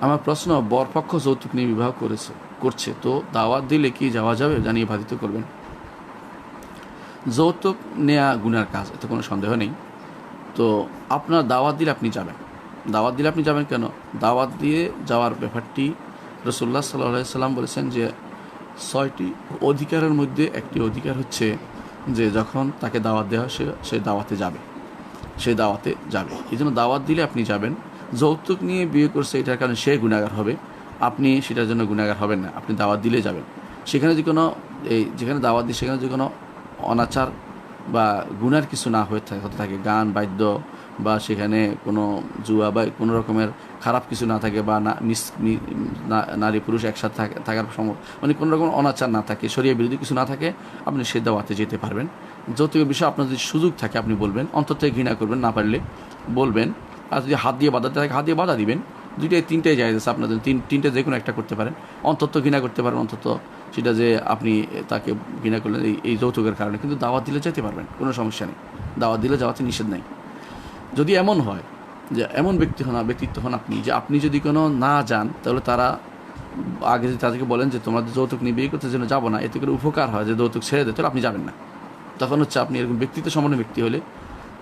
আমার প্রশ্ন, বরপক্ষ যৌতুক নিয়ে বিবাহ করেছে, করছে, তো দাওয়াত দিলে কি যাওয়া যাবে? জানিয়ে বাধিত করবেন। যৌতুক নেয়া গুনার কাজ, এতে কোনো সন্দেহ নেই। তো আপনার দাওয়াত দিলে আপনি যাবেন। দাওয়াত দিলে আপনি যাবেন কেন? দাওয়াত দিয়ে যাওয়ার ব্যাপারটি রসুল্লাহ সাল্লাহ সাল্লাম বলেছেন যে, ছয়টি অধিকারের মধ্যে একটি অধিকার হচ্ছে যে, যখন তাকে দাওয়াত দেওয়া হয়, সে সে দাওয়াতে যাবে। সে দাওয়াতে যাবে। এই জন্য দাওয়াত দিলে আপনি যাবেন। যৌতুক নিয়ে বিয়ে করছে, এটার কারণে সে গুণাগার হবে। আপনি সেটার জন্য গুণাগার হবেন না, আপনি দাওয়াত দিলে যাবেন। সেখানে যে কোনো, এই যেখানে দাওয়াত দিই, সেখানে যে কোনো অনাচার বা গুনার কিছু না হয়ে থাকে থাকে। গান, বাদ্য বা সেখানে কোনো জুয়া বা কোনো রকমের খারাপ কিছু না থাকে বা না, মিস নারী পুরুষ একসাথে থাকা- থাকার সময় মানে কোনো রকম অনাচার না থাকে শরীয় বিরোধী কিছু না থাকে, আপনি সে দাওয়াতে যেতে পারবেন। যৌতুকের বিষয়ে আপনার যদি সুযোগ থাকে, আপনি বলবেন। অন্তত ঘৃণা করবেন, না পারলে বলবেন। আর যদি হাত দিয়ে বাধাতে থাকে হাত দিয়ে বাধা দিবেন। দুইটাই, তিনটাই জায়গা আছে আপনাদের। তিন, তিনটে যে কোনো একটা করতে পারেন। অন্তত ঘৃণা করতে পারেন, অন্তত সেটা যে আপনি তাকে ঘৃণা করলেন এই যৌতুকের কারণে। কিন্তু দাওয়াত দিলে যেতে পারবেন, কোনো সমস্যা নেই। দাওয়াত দিলে যাওয়াতে নিষেধ নেই। যদি এমন হয় যে এমন ব্যক্তি হন, ব্যক্তিত্ব হন আপনি, যে আপনি যদি কোনো না যান, তাহলে তারা আগে যদি তাদেরকে বলেন যে তোমাদের যৌতুক নিয়ে বিয়ে করতে জন্য যাব না, এতে করে উপকার হয়, যে যৌতুক ছেড়ে দেয়, তাহলে আপনি যাবেন না। তখন হচ্ছে আপনি এরকম ব্যক্তিত্ব সম্পন্ন ব্যক্তি হলে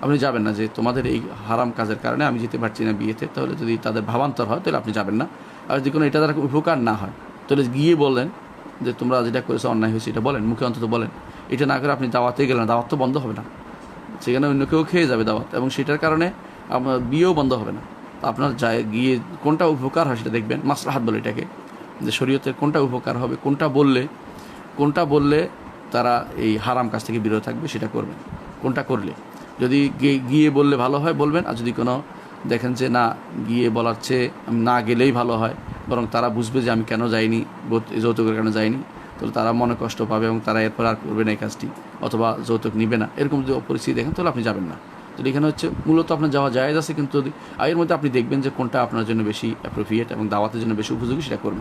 আপনি যাবেন না যে তোমাদের এই হারাম কাজের কারণে আমি যেতে পারছি না বিয়েতে, তাহলে যদি তাদের ভাবান্তর হয়, তাহলে আপনি যাবেন না। আর যদি কোনো এটা দ্বারা উপকার না হয়, তাহলে গিয়ে বলেন যে তোমরা যেটা করেছ অন্যায় হয়েছে, এটা বলেন, মুখে অন্তত বলেন। এটা না করে আপনি দাওয়াতে গেলেন দাওয়াত তো বন্ধ হবে না। সেখানে অন্য কেউ খেয়ে যাবে দাওয়াত, এবং সেটার কারণে আপনার বিয়েও বন্ধ হবে না। আপনার যায় গিয়ে কোনটা উপকার হয় সেটা দেখবেন, মাসলাহাত বলে এটাকে, যে শরীয়তের কোনটা উপকার হবে, কোনটা বললে কোনটা বললে তারা এই হারাম কাজ থেকে বিরত থাকবে সেটা করবেন কোনটা করলে। যদি গিয়ে- বললে ভালো হয়, বলবেন। আর যদি কোনো দেখেন যে না, গিয়ে বলার চেয়ে আমি না গেলেই ভালো হয়, বরং তারা বুঝবে যে আমি কেন যাইনি যৌতুকের কেন যাইনি তাহলে তারা মনে কষ্ট পাবে এবং তারা এরপর আর করবে না এই কাজটি, অথবা যৌতুক নিবে না। এরকম যদি পরিস্থিতি দেখেন, তাহলে আপনি যাবেন না। তো এখানে হচ্ছে, মূলত আপনার যাওয়া জায়েজ আছে, কিন্তু যদি এর মধ্যে আপনি দেখবেন যে কোনটা আপনার জন্য বেশি অ্যাপ্রোপ্রিয়েট এবং দাওয়াতের জন্য বেশি উপযোগী, সেটা করবেন।